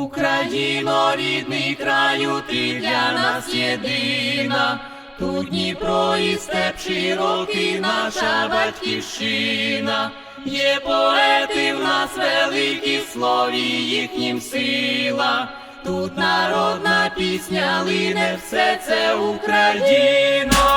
Україно, рідний краю, ти для нас єдина, тут Дніпро і степ широкий наша батьківщина, є поети в нас великі слові, їхнім сила, тут народна пісня лине, все це Україно.